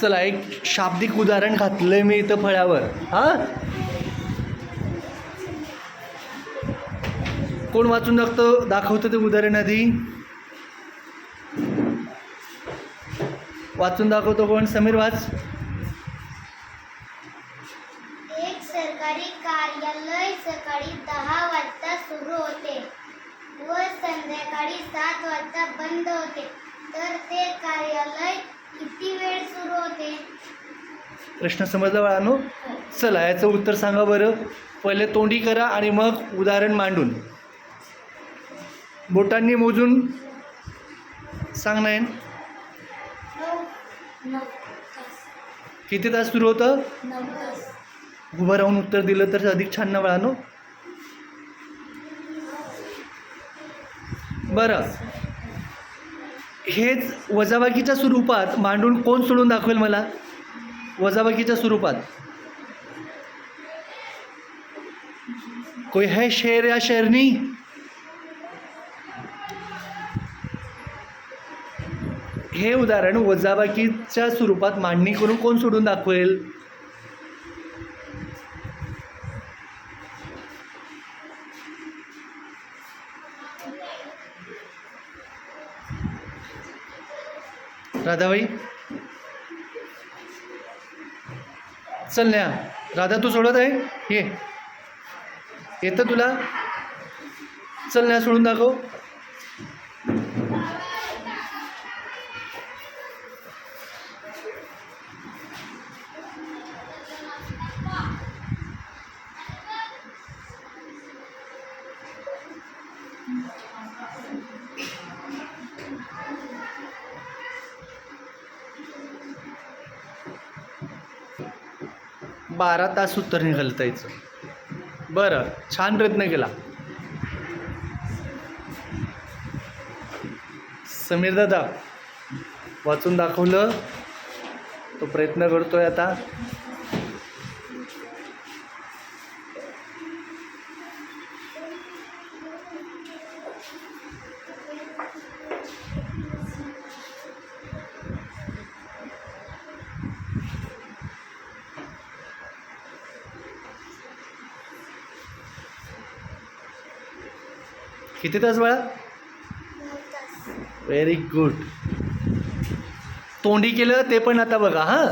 चला एक शाब्दिक उदाहरण घातलंय मी इथं फळ्यावर. हां? कोण वाचून दाखतो दाखवतं ते उदाहरण आधी? वाचून दाखवतो कोण? समीर वाच. एक सरकारी कार्यालय सकाळी दहा वाजता सुरू होते व संध्याकाळी सात वाजता बंद होते. तर ते कार्यालय प्रश्न समजला बाळानो? चला याचं उत्तर सांगा बरं. पहिले तोंडी करा आणि मग उदाहरण मांडून. बोटांनी मोजून सांग नाही किती तास सुरू होतं? उभं राहून उत्तर दिलं तर अधिक छान ना बाळानो? बरं. हेच वजाबाकीच्या स्वरूपात मांडून कोण सोडून दाखवेल मला? वजाबाकीच्या स्वरूपात. कोई है शेर या शेरनी? हे उदाहरण वजाबाकीच्या स्वरूपात मांडणी करून कोण सोडून दाखवेल? राधाबाई. चल न्या. राधा तू सोडत आहे? ये. येतं तुला? चल न्या सोडून दाखव. बारा तास उत्तर निघालता बरं छान प्रयत्न केला. समीर दादा वाचून दाखवलं. तो प्रयत्न करतोय आता. किती तास बाळा? व्हेरी गुड तोंडी केलं ते पण आता बघा हां?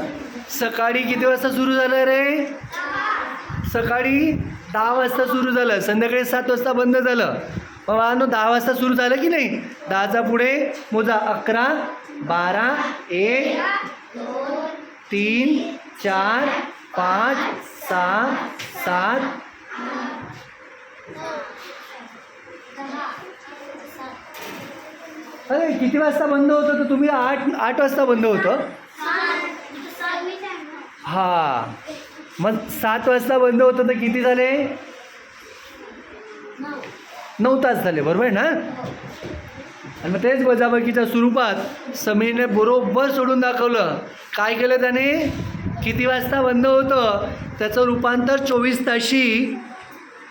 सकाळी किती वाजता सुरू झालं रे? सकाळी दहा वाजता सुरू झालं संध्याकाळी सात वाजता बंद झालं. बाबांनो दहा वाजता सुरू झालं की नाही? दहाचा पुढे मोजा अकरा बारा एक तीन चार पाच सहा सात सात. अरे किती वाजता बंद होतं? तर तुम्ही आठ आठ वाजता बंद होतं? हा. मग सात वाजता बंद होतं तर किती झाले? नऊ नऊ तास झाले बरोबर आहे ना? आणि मग तेच वजाबाकीच्या स्वरूपात समीरने बरोबर सोडून दाखवलं. काय केलं त्याने? किती वाजता बंद होतं? त्याचं रूपांतर चोवीस ताशी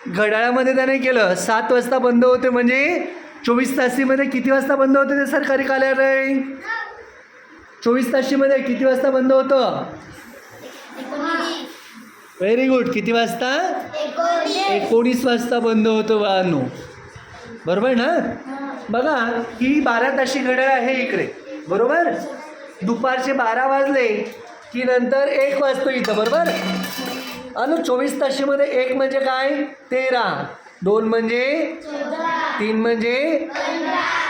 घड्याळामध्ये त्याने केलं. सात वाजता बंद होते म्हणजे चोवीस तासीमध्ये किती वाजता बंद होते ते सरकारी कार्यालय? चोवीस ताशीमध्ये किती वाजता बंद होतं? व्हेरी गुड किती वाजता? एकोणीस एकोणीस वाजता बंद होतं बाळांनो. बरोबर ना? बघा ही बारा ताशी घड्याळ आहे इकडे. बरोबर? दुपारचे बारा वाजले की नंतर एक वाजतो इथं. बरोबर? आणि चोवीस ताशीमध्ये एक म्हणजे काय? तेरा. दोन म्हणजे? तीन म्हणजे?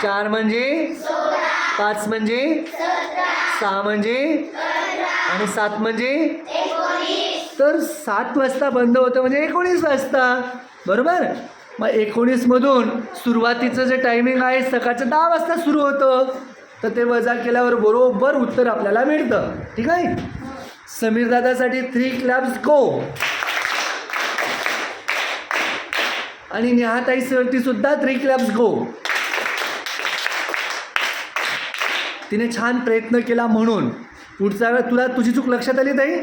चार म्हणजे? पाच म्हणजे? सहा म्हणजे? आणि सात म्हणजे? तर सात वाजता बंद होतं म्हणजे एकोणीस वाजता. बरोबर? मग एकोणीसमधून सुरुवातीचं जे टायमिंग आहे सकाळचं दहा वाजता सुरू होतं. तर ते वजा केल्यावर बरोबर उत्तर आपल्याला मिळतं. ठीक आहे? समीर दादासाठी थ्री क्लॅब्स गो आणि नेहाताई सरती सुद्धा थ्री क्लॅब्स गो तिने छान प्रयत्न केला म्हणून. पुढचा वेळ तुला तुझी चूक लक्षात आली ताई?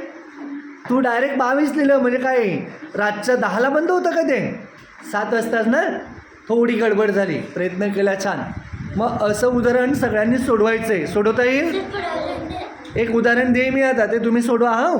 तू डायरेक्ट बावीस लिहिलं म्हणजे काय? रातच्या दहाला बंद होतं का ते? सात वाजताच ना थोडी गडबड झाली. प्रयत्न केला छान. मग असं उदाहरण सगळ्यांनी सोडवायचं आहे सोडवता येईल? एक उदाहरण दे मी आता ते तुम्ही सोडवा हो?